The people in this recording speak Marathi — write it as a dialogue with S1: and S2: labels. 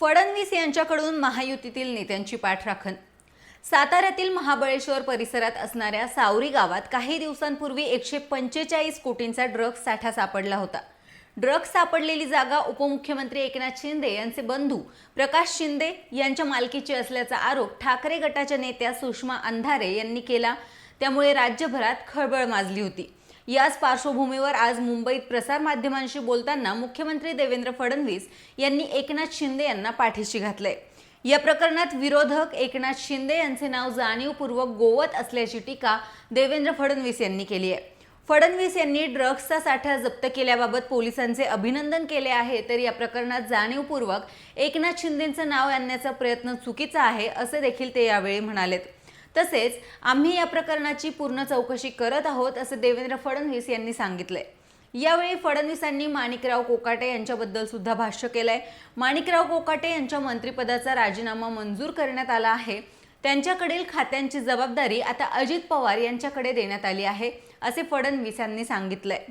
S1: फडणवीस यांच्याकडून महायुतीतील नेत्यांची पाठराखण. साताऱ्यातील महाबळेश्वर परिसरात असणाऱ्या सावरी गावात काही दिवसांपूर्वी एकशे पंचेचाळीस कोटींचा ड्रग्ज साठा सापडला होता. ड्रग्स सापडलेली जागा उपमुख्यमंत्री एकनाथ शिंदे यांचे बंधू प्रकाश शिंदे यांच्या मालकीची असल्याचा आरोप ठाकरे गटाच्या नेत्या सुषमा अंधारे यांनी केला. त्यामुळे राज्यभरात खळबळ माजली होती. याच पार्श्वभूमीवर आज मुंबईत प्रसारमाध्यमांशी बोलताना मुख्यमंत्री देवेंद्र फडणवीस यांनी एकनाथ शिंदे यांना पाठीशी घातलंय. या प्रकरणात विरोधक एकनाथ शिंदे यांचे नाव जाणीवपूर्वक गोवत असल्याची टीका देवेंद्र फडणवीस यांनी केली आहे. फडणवीस यांनी ड्रग्सचा साठा जप्त केल्याबाबत पोलिसांचे अभिनंदन केले आहे तर या प्रकरणात जाणीवपूर्वक एकनाथ शिंदेचं नाव आणण्याचा प्रयत्न चुकीचा आहे असे देखील ते यावेळी म्हणालेत. तसेच आम्ही या प्रकरणाची पूर्ण चौकशी करत आहोत असे देवेंद्र फडणवीस यांनी सांगितलंय. यावेळी फडणवीसांनी माणिकराव कोकाटे यांच्याबद्दल सुद्धा भाष्य केलंय. माणिकराव कोकाटे यांच्या मंत्रिपदाचा राजीनामा मंजूर करण्यात आला आहे. त्यांच्याकडील खात्यांची जबाबदारी आता अजित पवार यांच्याकडे देण्यात आली आहे असे फडणवीस यांनी सांगितलंय.